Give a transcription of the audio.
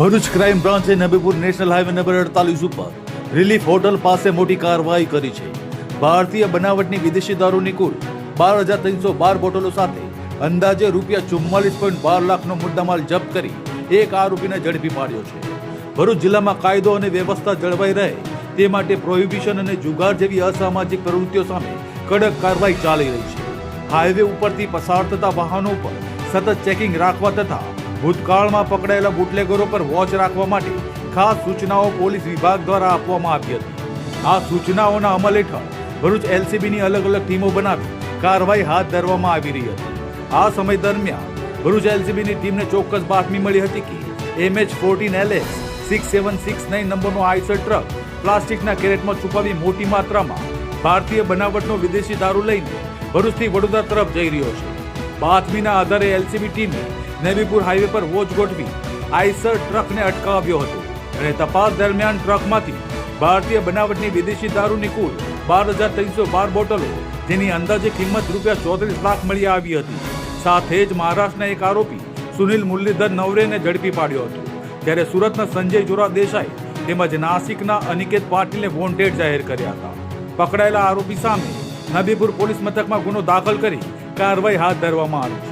Bharuch crime બ્રાન્ચે Nabipur national highway number અડતાલીસ ઉપર રિલીફ હોટલ પાસે મોટી કાર્યવાહી કરી છે. ભારતીય બનાવટની વિદેશી દારૂની કુલ બાર હજાર ત્રણસો બાર બોટલો સાથે અંદાજે રૂપિયા ચુમ્માલીસ પોઈન્ટ બાર લાખનો મુદ્દામાલ જપ્ત કરી એક આરોપીને ઝડપી પાડ્યો છે. ભરૂચ જિલ્લામાં કાયદો અને વ્યવસ્થા જળવાઈ રહે તે માટે પ્રોહિબિશન અને જુગાર જેવી અસામાજિક પ્રવૃત્તિઓ સામે કડક કાર્યવાહી ચાલી રહી છે. હાઈવે ઉપરથી પસાર થતા વાહનો પર સતત ચેકિંગ રાખવા તથા ભૂતકાળમાં પકડાયેલા બુટલેગરો પર વોચ રાખવા માટે ખાસ સૂચનાઓ પોલીસ વિભાગ દ્વારા આપવામાં આવી હતી. આ સૂચનાઓના અમલ હેઠળ ભરૂચ એલસીબીની અલગ અલગ ટીમો બનાવી કાર્યવાહી હાથ ધરવામાં આવી રહી હતી. આ સમય દરમિયાન ભરૂચ એલસીબીની ટીમને ચોક્કસ બાતમી મળી હતી કે MH fourteen LS six seven six nine નંબરનો આઈસર ટ્રક પ્લાસ્ટિકના કેરેટમાં છુપાવી મોટી માત્રામાં ભારતીય બનાવટનો વિદેશી દારૂ લઈને ભરૂચથી વડોદરા તરફ જઈ રહ્યો છે. બાતમીના આધારે એલસીબી ટીમે નેવીપુર હાઈવે પર વોચ ગોઠવી આઈસર ટ્રકને અટકાવ્યો હતો અને તપાસ દરમિયાન ટ્રકમાંથી ભારતીય બનાવટની વિદેશી દારૂની કુલ બાર હજાર ત્રણસો બાર બોટલો જેની અંદાજે કિંમત રૂપિયા ચોત્રીસ લાખ મળી આવી હતી. સાથે જ મહારાષ્ટ્રના એક આરોપી સુનિલ મુરલીધર નવરેને ઝડપી પાડ્યો હતો. જ્યારે સુરતના સંજય જોરા દેસાઈ તેમજ નાસિકના અનિકેત પાટીલને વોન્ટેડ જાહેર કર્યા હતા. પકડાયેલા આરોપી સામે નબીપુર પોલીસ મથકમાં ગુનો દાખલ કરી કાર્યવાહી હાથ ધરવામાં આવી